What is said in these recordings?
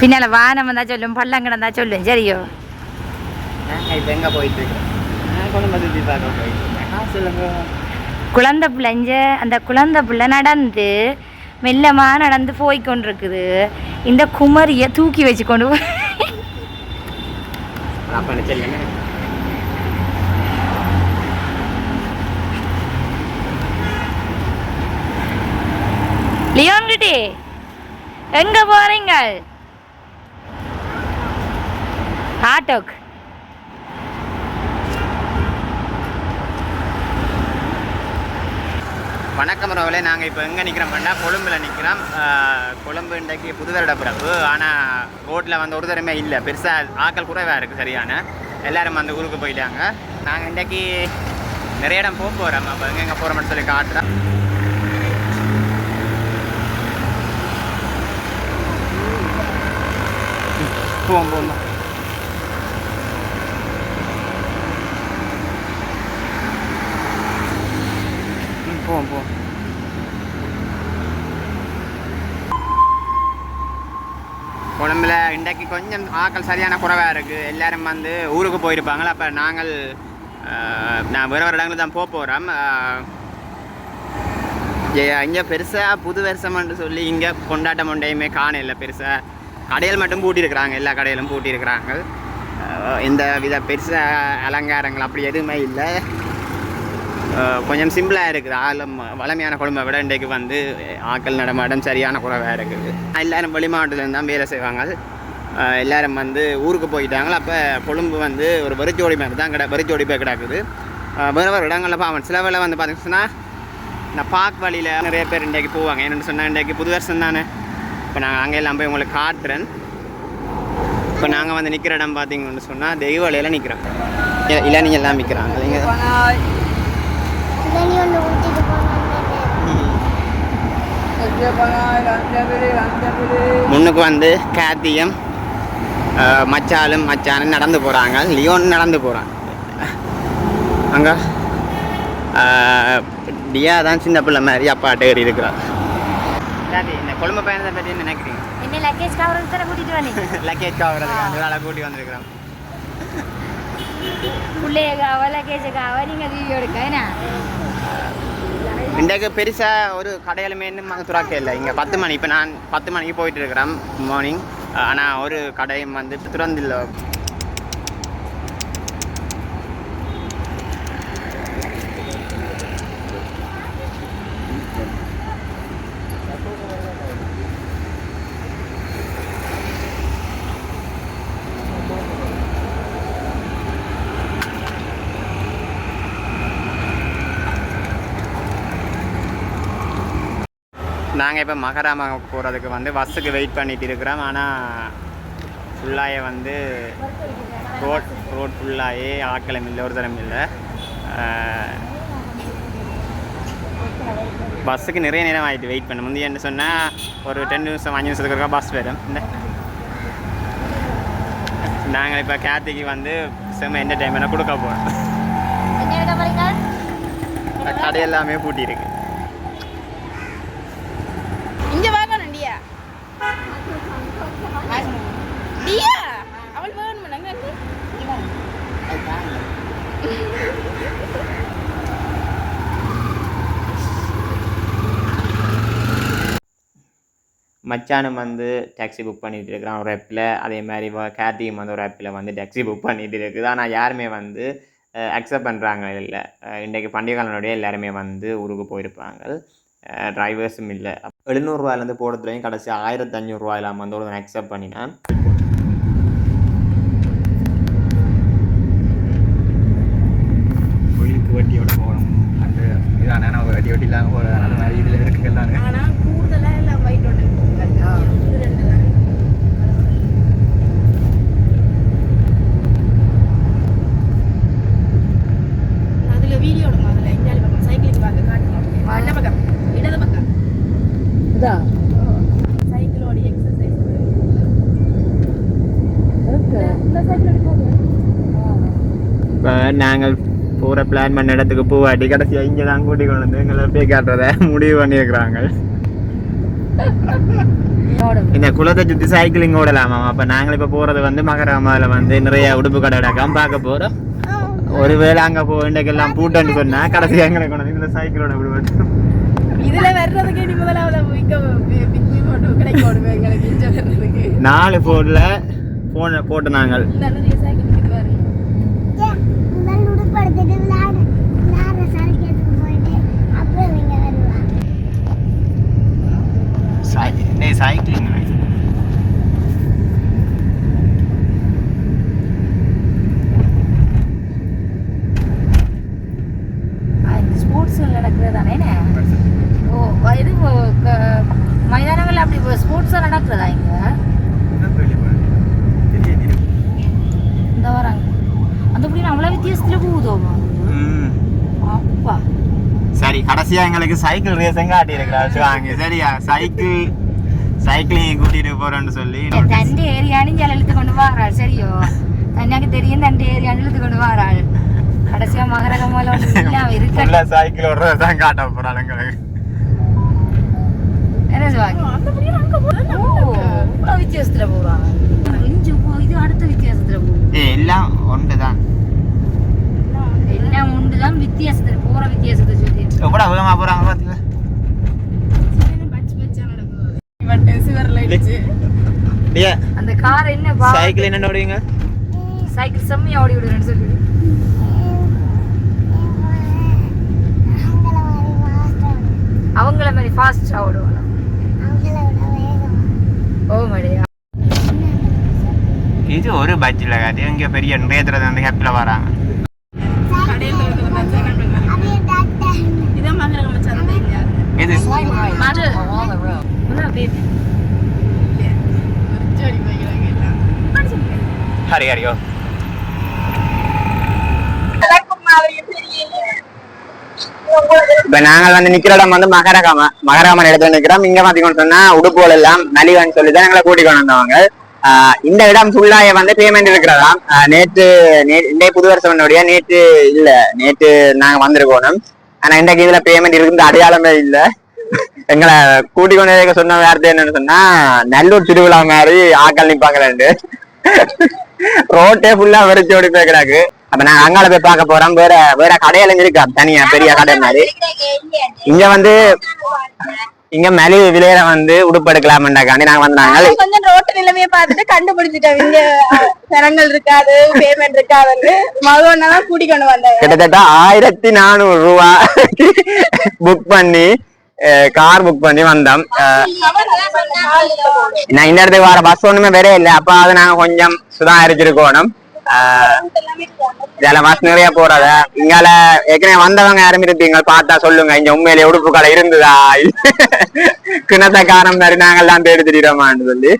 பின்னால வானம் வந்தா சொல்லும் பள்ளம் கிடந்தா சொல்லும் சரியோ இப்போ எங்கே போயிட்டு குழந்தை பிள்ளைஞ்ச அந்த குழந்தை பிள்ளை நடந்து மெல்லமா நடந்து போய் கொண்டிருக்குது இந்த குமரியை தூக்கி வச்சு கொண்டு போய் அப்போ எங்க போறீங்க ஆட்டோக்கு வணக்கம் ரவலே நாங்கள் இப்போ எங்கே நிற்கிறோம்னா கொழும்பில் நிற்கிறோம் கொழும்பு இன்றைக்கு புது வருட பிறப்பு ஆனால் ரோட்டில் வந்து ஒரு தரமே இல்லை. பெருசாக ஆக்கள் குறைவாக இருக்குது சரியான. எல்லாரும் அந்த ஊருக்கு போயிட்டாங்க. நாங்கள் இன்றைக்கி நிறைய இடம் போக போகிறோம் அப்போ எங்கே எங்கே போகிறோம்னு சொல்லி காட்டுறோம். போவோம் போவோம். போவோம் போவோம். கொழம்புல இன்றைக்கு கொஞ்சம் ஆக்கள் சரியான குறைவாக இருக்குது எல்லோரும் வந்து ஊருக்கு போயிருப்பாங்களா? அப்போ நாங்கள் நான் வேறு வேறு இடங்களுக்கு தான் போக போகிறோம் இங்கே பெருசாக புது வருஷம்னு சொல்லி இங்கே கொண்டாட்டம் ஒன்றையுமே காணல பெருசாக கடையில் மட்டும் பூட்டியிருக்கிறாங்க எல்லா கடையிலும் பூட்டியிருக்கிறாங்க. எந்த வித பெருசாக அலங்காரங்கள் அப்படி எதுவுமே இல்லை. கொஞ்சம் சிம்பிளாக இருக்குது. ஆளும் வளமையான குழம்பை விட இன்றைக்கு வந்து ஆக்கள் நடமாட்டம் சரியான குறைவாக இருக்குது. எல்லாரும் வெளி மாவட்டத்துலேருந்து தான் வேலை செய்வாங்க. எல்லோரும் வந்து ஊருக்கு போயிட்டாங்களா அப்போ கொழும்பு வந்து ஒரு வெறிச்சோடி மாதிரி தான் கிட வெறிச்சோடி போய் கிடக்குது. வேறு வேறு இடங்களில் பாவம். சில வேலை வந்து பார்த்தீங்கன்னா இந்த பார்க் வழியில் நிறைய பேர் இன்றைக்கு போவாங்க. என்னென்னு சொன்னால் இன்றைக்கு புது வருஷம் தானே. இப்போ நாங்கள் அங்கே எல்லாம் போய் உங்களுக்கு காட்டுறேன். இப்போ நாங்கள் வந்து நிற்கிற இடம் பார்த்தீங்கன்னு சொன்னால் தெய்வ நிற்கிறோம் இளநீங்க எல்லாம் நிற்கிறாங்க இல்லைங்க இளநீ ஒன்று ஊற்றிட்டு முன்னுக்கு வந்து காத்தியம் அஹ், மச்சாலும் மச்சானும் நடந்து போகிறாங்க லியோன் நடந்து போகிறான் அங்கே டியா தான் சின்ன பிள்ளை மாதிரி அப்பாட்ட ஏறி இருக்கிறான். இந்த கொழும்பு பயணத்தை பற்றி என்ன நினைக்கிறீங்க? என்ன லக்கேஜ் கவர் தானே கூட்டிட்டு வந்தீங்க? லக்கேஜ் ஆகுறதுக்கு அந்த வேலை கூட்டி வந்திருக்கிறோம். பிள்ளைய காவ லக்கேஜ் காவ நீங்க வீடியோ எடுக்க என்ன? இன்றைக்கு பெருசாக ஒரு கடையிலுமே இன்னும் நாங்கள் துறாக்க இல்லை. இங்கே பத்து மணி இப்போ நான் பத்து மணிக்கு போயிட்டு இருக்கிறேன். மார்னிங் ஆனால் ஒரு கடையும் வந்து திறந்தில்லை நாங்கள் இப்போ மகராம போகிறதுக்கு வந்து பஸ்ஸுக்கு வெயிட் பண்ணிட்டு இருக்கிறோம். ஆனால் ஃபுல்லாயே வந்து ரோட் ரோட் ஃபுல்லாயே ஆக்களம் இல்லை ஒரு தரம் இல்லை பஸ்ஸுக்கு நிறைய நேரம் ஆகிட்டு வெயிட் பண்ண. முந்தைய என்ன சொன்னால் ஒரு டென் நிமிஷம் அஞ்சு நிமிஷத்துக்கு ஒருக்கா பஸ் வரும். இந்த நாங்கள் இப்போ கேத்திக்கு வந்து செம்ம என்டர்டைன்மெண்ட்டாக கொடுக்க போகிறோம் கடை எல்லாமே பூட்டி இருக்கு இங்க வாங்கணும் டியா டியா அவள் வேணும் நாங்க மச்சானும் வந்து டாக்ஸி புக் பண்ணிட்டு இருக்கிறான் ஒரு ஆப்பில் அதே மாதிரி கார்த்தியும் வந்து ஒரு ஆப்பில் வந்து டாக்ஸி புக் பண்ணிட்டு இருக்குது. ஆனால் யாருமே வந்து அக்செப்ட் பண்ணுறாங்க இல்லை. இன்றைக்கு பண்டிகை காலனுடைய எல்லாருமே வந்து ஊருக்கு போயிருப்பாங்க. டிரைவர்ஸும் இல்லை. எழுநூறுவாயிலேருந்து போடுறதுலையும் கடைசி ஆயிரத்தி அஞ்சூறுரூவாயிலாம் வந்து ஒரு அக்செப்ட் பண்ணினேன் கோயிலுக்கு வட்டியோட போகணும் அந்த இதான நான் வட்டி வட்டி இல்லாமல் போகிறேன் அந்த மாதிரி இதில் இருக்குல்லாம் ஆனா கூடுதலா எல்லாம் ஒயிட் ஒன்று இது ரெண்டு தான் அதுல வீடியோ எடுங்க அதுல இந்தியாவில் பக்கம் சைக்கிளிங் பார்க்க காட்டுங்க என்ன பக்கம் இடது பக்கம் சைக்கிளோட எக்ஸசைஸ் எடுக்காது. இப்போ நாங்கள் போகிற பிளான் பண்ண இடத்துக்கு போவாட்டி கடைசியாக இங்கே தான் கூட்டி கொண்டு வந்து எங்களை போய் காட்டுறத முடிவு பண்ணியிருக்கிறாங்க. இந்த குளத்தை சுத்தி சைக்கிளிங் ஓடலாமா? அப்ப நாங்கள் இப்ப போறது வந்து மகராமால வந்து நிறைய உடுப்பு கடை அடக்கம் பார்க்க போறோம். ஒருவேளை அங்க போ வேண்டியெல்லாம் பூட்டன்னு சொன்னா கடைசி எங்களை கொண்டு வந்து இந்த சைக்கிளோட விடுவோம் இதுல வர்றதுக்கு நீ முதலாவது விக்கி போட்டு கிடைக்க விடுவேன் எங்களுக்கு இங்க வர்றதுக்கு. நாலு போன்ல போன் போட்டு நாங்கள் இந்த நிறைய சைக்கிள் இருக்கு பாருங்க முதல் உடுப்படுத்திட்டு விளையாட விளையாடுற சரக்கு எடுத்துட்டு போயிட்டு அப்புறம் இங்க வருவா சைக்கிளிங் ஸ்போர்ட்ஸ் நடக்கிறது தானே ஓ இது ஓ, க- மைதானங்கள்ல அப்படி ஸ்போர்ட்ஸாக நடக்கிறதா இங்க இந்த வராங்க அந்த புள்ளி அவ்வளோ வித்தியாசத்தில் போகுதோமா அப்பா சரி கடைசியா எங்களுக்கு சைக்கிள் ரேஸும் காட்டி இருக்கிறாங்க சரியா சைக்கிள் சைக்கிளிங் கூட்டிட்டு போறோம்னு சொல்லி தண்டி ஏரியானு ஜல இழுத்து கொண்டு வாராள் சரியோ? தன்னாக்கு தெரியும் தண்டி ஏரியானு இழுத்து கொண்டு வாராள். கடைசியா மகரகமால இல்லாம இருக்க சைக்கிள் ஓடுறது தான் காட்ட போறாள் எங்களுக்கு. என்ன வித்தியாசத்துல இது அடுத்த வித்தியாசத்துல போகும். எல்லாம் ஒன்று தான் எல்லாம் உண்டு தான் வித்தியாசத்துல அந்த கார் என்ன பா சைக்கிள் என்ன ஓடுவீங்க சைக்கிள் செம்மையா ஓடி விடுறேன்னு சொல்லி. அவங்கள மாதிரி ஃபாஸ்டா ஓடுவாங்க. அவங்கள விட வேகம் ஓ மடியா இது ஒரு பட்ஜில் காது. இங்கே பெரிய நேத்திரத்தை வந்து ஹெப்பில் வராங்க மச்சான். இது ஹரி ஹரியோ oh. இப்ப நாங்கள் வந்து நிக்கிற இடம் வந்து மகரகாம மகரகாமன் இடத்துல நிக்கிறோம். இங்க பாத்தீங்கன்னு சொன்னா உடுப்புகள் எல்லாம் மலிவான்னு சொல்லி தான் எங்களை கூட்டிக் கொண்டு வந்தவங்க. ஆஹ் இந்த இடம் ஃபுல்லாக வந்து பேமெண்ட் இருக்கிறதாம். நேற்று நே- இன்றைய புது வருஷம்னுடைய நேற்று இல்ல நேற்று நாங்க வந்திருக்கோம் ஆனா இன்றைக்கு இதுல பேமெண்ட் இருக்கு அடையாளமே இல்ல. எங்களை கூட்டிக் கொண்டு சொன்ன வார்த்தை என்னன்னு சொன்னா நல்லூர் திருவிழா மாதிரி ஆக்கள் நிப்பாங்களேன்ட்டு ரோட்டே ஃபுல்லா வெறிச்சு ஓடி போய் கிடக்கு அப்ப நாங்க அங்கால போய் பார்க்க போறோம். வேற வேற கடையில இருக்கா. தனியா பெரிய கடை மாதிரி. இங்க வந்து இங்க மலிவு விலையில வந்து உடுப்பு எடுக்கலாம்டாக்காண்டி நாங்க வந்தாங்க கொஞ்சம் ரோட்டு நிலைமையை பார்த்துட்டு கண்டுபிடிச்சிட்டோம். இங்க தரங்கள் இருக்காது பேமெண்ட் இருக்காதுன்னு. மகவனை தான் கூட்டிக்கொண்டு வந்தாங்க கிட்டத்தட்ட ஆயிரத்தி நானூறு ரூபா புக் பண்ணி கார் புக் பண்ணி வந்தோம் நான் இந்த இடத்துக்கு வர பஸ் ஒண்ணுமே வேற இல்லை அப்ப அது நாங்க கொஞ்சம் சுதாரிச்சிருக்கணும் அஹ், இதுல பஸ் நிறைய போறத இங்கால ஏற்கனவே வந்தவங்க யாரும் இருப்பீங்க பார்த்தா சொல்லுங்க இங்க உண்மையிலே உடுப்பு கடை இருந்ததா கிணத்தக்காரம் மாதிரி நாங்கள் தான் தேடி திரியிறோமான்னு சொல்லி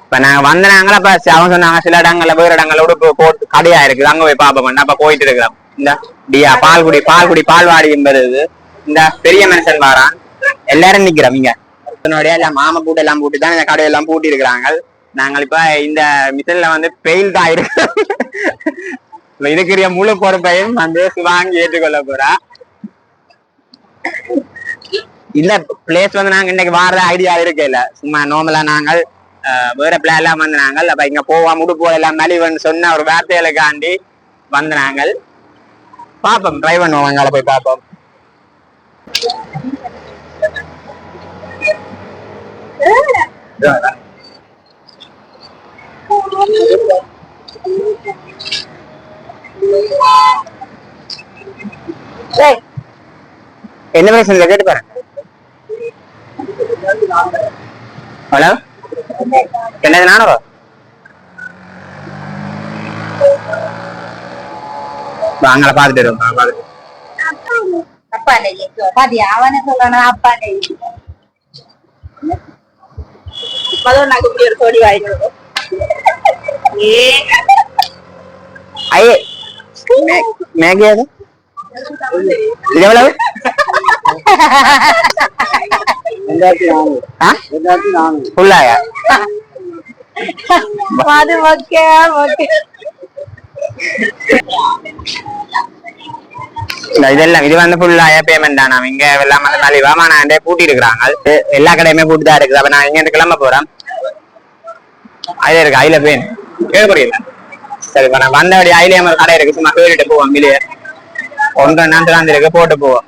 இப்ப நாங்க வந்த நாங்கள அவங்க சொன்னாங்க சில இடங்கள்ல வேற இடங்கள்ல உடுப்பு போட்டு கடையா இருக்குது அங்க போய் பாப்போம் அப்ப போயிட்டு இருக்கிறோம் இந்த டியா பால்குடி பால்குடி பால்வாடி என்பது இந்த பெரிய மனுஷன் வாரான். எல்லாரும் நிக்கிறோம் இங்க. இதனுடைய எல்லாம் மாம பூட்டு எல்லாம் பூட்டி தான் இந்த கடையெல்லாம் பூட்டி இருக்கிறாங்க நாங்கள் இப்ப இந்த மிஷின்ல வந்து பெயில் தான் இருக்கிறோம் இதுக்குரிய முழு பொறுப்பையும் வந்து சிவாங்கி ஏற்றுக்கொள்ள போறா இல்ல பிளேஸ் வந்து நாங்க இன்னைக்கு வார ஐடியா இருக்கு இல்ல. சும்மா நார்மலா நாங்கள் அஹ், வேற பிளான் எல்லாம் வந்து நாங்கள் அப்ப இங்க போவோம் முடுப்போம் எல்லாம் மலிவன்னு சொன்ன ஒரு வார்த்தைகளுக்காண்டி வந்து நாங்கள் பாப்போம் ட்ரை பண்ணுவோம் அங்கால போய் பாப்போம். என்ன பிரச்சனை கேட்டு பாரு ஹலோ? என்னது நானூறு அங்கே பார்த்துட்டு வரும் பார்த்துட்டு அப்பா பாத்தியா அவனை சொல்லணும் அப்பா மகவன் நாங்க இப்படி ஒரு கோடி வாங்கிடுவோம் ஐயே மே- மேகி அது இது எவ்வளவு ஆ? ஃபுல்லாயா அது ஓகே ஓகே இந்த இதெல்லாம் இது வந்து ஃபுல்லாக பேமெண்ட் தான் இங்க எல்லாம் வந்து மலிவா நான் பூட்டி இருக்கிறாங்க எல்லா கடையுமே பூட்டி தான் இருக்குது அப்ப நான் இங்க இருந்து கிளம்ப போறேன் அதுல இருக்கு அதுல பேன் கேட்கக்கூடியல சரி இப்ப நான் வந்தபடி அதுலயே ஒரு கடை இருக்கு சும்மா கேட்டுட்டு போவோம் வெளியே ஒன்றரை நாட்டு தான் இருக்கு போட்டு போவோம்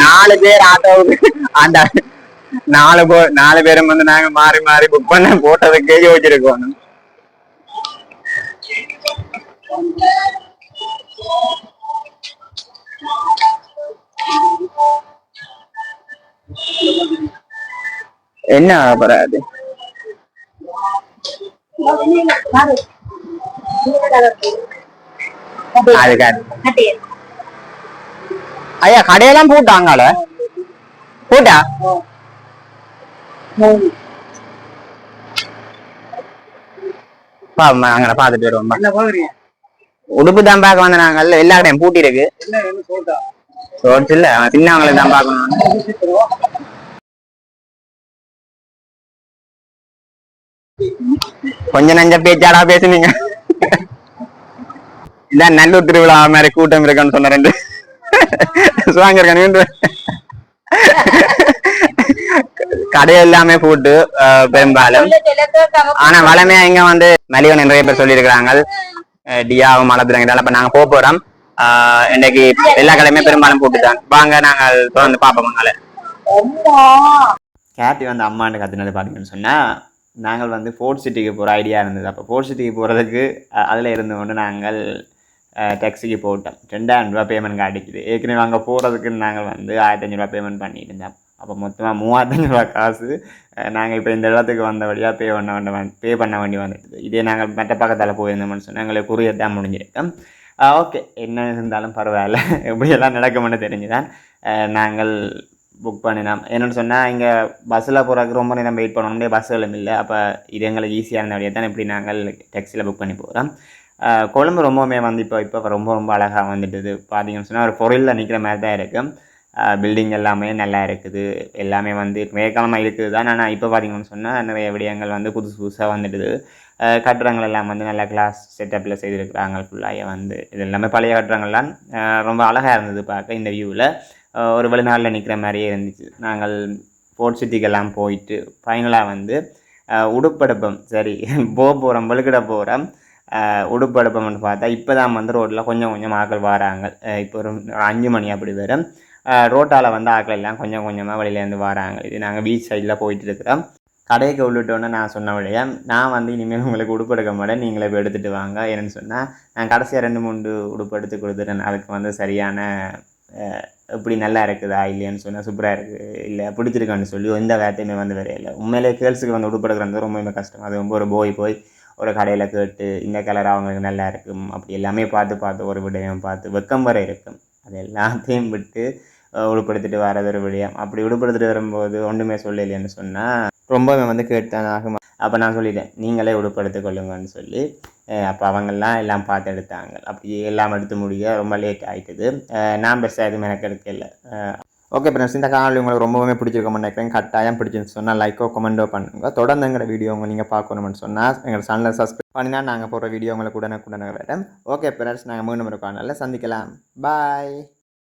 நாலு பேர் ஆட்டோவுக்கு அந்த நாலு நாலு பேரும் வந்து நாங்க மாறி மாறி புக் பண்ண போட்டதுக்கே யோசிச்சிருக்கோம் என்ன ஆகப்படாது ஐயா கடையெல்லாம் போட்டாங்கள போட்டா? பாப்போம் அங்கே பார்த்துட்டு வருவோம் பாக்குறீங்க உடுப்பு தான் பார்க்க வந்த நாங்கள் எல்லா கடையும் பூட்டி இருக்கு. என்ன என்ன சொல்லிட்டா ஷோர்ட்ஸ் இல்ல சின்னவங்களை தான் பார்க்கணும். கொஞ்சம் நஞ்ச பேச்சாடா பேசுனீங்க. இதான் நல்லூர் திருவிழா மாதிரி கூட்டம் இருக்குன்னு சொன்ன ரெண்டு. சுவாங்க இருக்கானு கடை எல்லாமே போட்டு பெரும்பாலும். ஆனா வளமையா இங்க வந்து மலிவு நிறைய பேர் சொல்லியிருக்கிறாங்க. டியாவும் மலத்துறாங்க அப்ப நாங்க போக போறோம். ஆஹ், இன்னைக்கு எல்லா கடையுமே பெரும்பாலும் போட்டுட்டாங்க வாங்க நாங்கள் தொடர்ந்து பார்ப்போம் நாளை கேட்டி வந்து அம்மான்னு கத்துனது பார்த்தீங்கன்னு சொன்னா நாங்கள் வந்து ஃபோர்ட் சிட்டிக்கு போகிற ஐடியா இருந்தது. அப்போ ஃபோர்ட் சிட்டிக்கு போகிறதுக்கு அதில் இருந்து கொண்டு நாங்கள் டேக்ஸிக்கு போட்டோம். ரெண்டாயிரம் ரூபா பேமெண்ட் காட்டிக்குது ஏற்கனவே அங்கே போகிறதுக்கு நாங்கள் வந்து ஆயிரத்தி அஞ்சூறுவா பேமெண்ட் பண்ணிட்டு இருந்தோம். அப்போ மொத்தமாக மூவாயிரத்தஞ்சு ரூபா காசு. நாங்கள் இப்போ இந்த இடத்துக்கு வந்த வழியாக பே பண்ண வேண்ட பே பண்ண வேண்டி வந்துடுது இதே நாங்கள் மற்ற பக்கத்தால் போயிருந்தோம்னு சொன்னால் எங்களுக்கு குரியர் தான் முடிஞ்சிருக்கோம். ஓகே என்ன இருந்தாலும் பரவாயில்ல. எப்படியெல்லாம் நடக்கும்னு தெரிஞ்சுதான். நாங்கள் புக் பண்ணினோம். என்னென்னு சொன்னால் இங்கே பஸ்ஸில் போகிறதுக்கு ரொம்ப நேரம் வெயிட் பண்ண முடியாது பஸ்ஸுகளும் இல்லை. அப்போ இது எங்களுக்கு ஈஸியாக இருந்த வழியாக தான் இப்படி நாங்கள் டேக்ஸியில் புக் பண்ணி போகிறோம் கொழும்பு ரொம்பவுமே வந்து இப்போ இப்போ ரொம்ப ரொம்ப அழகாக வந்துட்டுது. பார்த்தீங்கன்னு சொன்னால் ஒரு பொருளில் நிற்கிற மாதிரி தான் இருக்குது பில்டிங் எல்லாமே நல்லா இருக்குது. எல்லாமே வந்து மேற்காலமாக இருக்குது தான். ஆனால் இப்போ பார்த்தீங்கன்னு சொன்னால் நிறைய விடயங்கள் வந்து புதுசு புதுசாக வந்துடுது. கட்டுறங்கள் எல்லாம் வந்து நல்லா கிளாஸ் செட்டப்பில் செய்திருக்கிறாங்க. ஃபுல்லாக வந்து இது எல்லாமே பழைய கட்டுறங்கள்லாம் ரொம்ப அழகாக இருந்தது பார்க்க இந்த வியூவில் ஒரு வெளிநாளில் நிற்கிற மாதிரியே இருந்துச்சு. நாங்கள் ஃபோர்ட் சிட்டிக்கெல்லாம் போயிட்டு ஃபைனலாக வந்து உடுப்படுப்பம் சரி போக போகிறோம் வெளுக்கிட போகிறோம் உடுப்படுப்பம்னு பார்த்தா இப்போ தான் வந்து ரோட்டில் கொஞ்சம் கொஞ்சம் ஆக்கள் வராங்க. இப்போ ஒரு அஞ்சு மணி அப்படி வரும். ரோட்டால் வந்து ஆக்கள் எல்லாம் கொஞ்சம் கொஞ்சமாக வெளியிலேருந்து வராங்க. இது நாங்கள் பீச் சைடில் போயிட்டு இருக்கிறோம். கடைக்கு உள்ளிட்டோன்னே நான் சொன்ன வழியா நான் வந்து இனிமேல் உங்களுக்கு உடுப்பு எடுக்க மாட்டேன். நீங்களே போய் எடுத்துகிட்டு வாங்க. என்னென்னு சொன்னால் நான் கடைசியாக ரெண்டு மூணு உடுப்பு எடுத்து கொடுத்துட்டேன். அதுக்கு வந்து சரியான இப்படி எப்படி நல்லா இருக்குதா இல்லையான்னு சொன்னால் சூப்பராக இருக்குது இல்லை பிடிச்சிருக்கான்னு சொல்லி எந்த வேட்டையுமே வந்து வரையில. உண்மையிலே கேர்ள்ஸுக்கு வந்து உடுப்பு எடுக்கிறது ரொம்பவுமே கஷ்டம். அது ரொம்ப ஒரு போய் போய் ஒரு கடையில் கேட்டு இந்த கலர் அவங்களுக்கு நல்லா இருக்கும் அப்படி எல்லாமே பார்த்து பார்த்து ஒரு விடயம் பார்த்து வெக்கம் வரை இருக்கும். அது எல்லாத்தையும் விட்டு உடுப்படுத்திட்டு வர்றது ஒரு விடயம். அப்படி உடுப்படுத்திட்டு வரும்போது ஒன்றுமே சொல்லலைன்னு சொன்னால் ரொம்பவே வந்து கேட்டுதான் ஆகுமா. அப்போ நான் சொல்லிட்டேன் நீங்களே உடுப்படுத்திக் கொள்ளுங்கன்னு சொல்லி. அப்போ அவங்கெல்லாம் எல்லாம் பார்த்து எடுத்தாங்க. அப்படி எல்லாம் எடுத்து முடிய ரொம்ப லேட் ஆகிட்டுது நான் பெருசாக எதுவும் எனக்கு எடுக்கல ஓகே ஃப்ரெண்ட்ஸ் இந்த காணொலி உங்களுக்கு ரொம்பவே பிடிச்சிருக்கோம்னு நினைக்கிறேன். கட்டாயம் பிடிச்சிருந்து சொன்னால் லைக்கோ கமெண்டோ பண்ணுங்க. தொடர்ந்து எங்களோட வீடியோ உங்களை நீங்கள் பார்க்கணும்னு சொன்னால் எங்கள் சேனலை சப்ஸ்கிரைப் பண்ணினா நாங்கள் போடுற வீடியோ உங்களுக்கு உடனே உடனே வரேன் ஓகே ஃப்ரெண்ட்ஸ் நாங்கள் மீண்டும் ஒரு காணொலியில் சந்திக்கலாம். பாய்